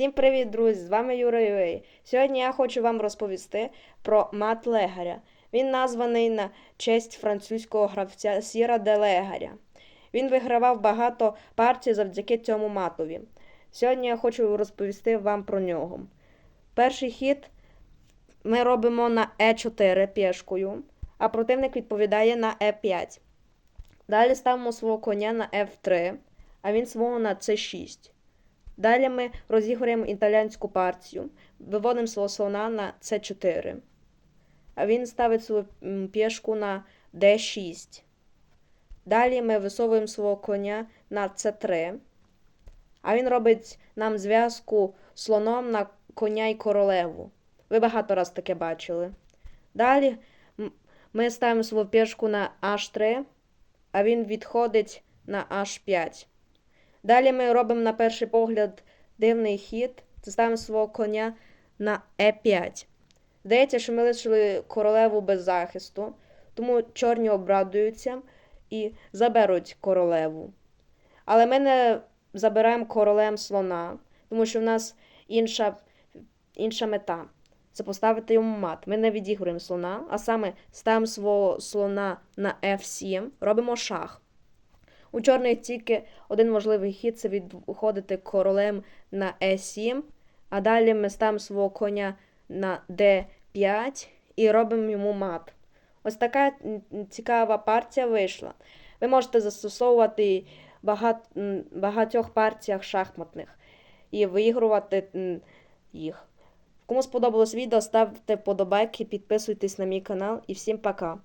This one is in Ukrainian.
Всім привіт, друзі! З вами Юра Юей. Сьогодні я хочу вам розповісти про мат Легаря. Він названий на честь французького гравця Сіра де Легаря. Він вигравав багато партій завдяки цьому матові. Сьогодні я хочу розповісти вам про нього. Перший хід ми робимо на Е4 пішкою, а противник відповідає на Е5. Далі ставимо свого коня на F3, а він свого на C6. Далі ми розіграємо італійську партію, виводимо свого слона на С4. А він ставить свою пішку на D6. Далі ми висовуємо свого коня на С3. А він робить нам зв'язку слоном на коня і королеву. Ви багато раз таке бачили. Далі ми ставимо свою пішку на H3, а він відходить на H5. Далі ми робимо на перший погляд дивний хід. Це ставимо свого коня на Е5. Здається, що ми лишили королеву без захисту, тому чорні обрадуються і заберуть королеву. Але ми не забираємо королем слона, тому що в нас інша, інша мета. Це поставити йому мат. Ми не відігруємо слона, а саме ставимо свого слона на F7, робимо шах. У чорних тільки один можливий хід це відходити королем на Е7, а далі ми ставимо свого коня на Д5 і робимо йому мат. Ось така цікава партія вийшла. Ви можете застосовувати багат, багатьох партіях шахматних і виігрувати їх. Кому сподобалось відео, ставте подобайки, підписуйтесь на мій канал і всім пока.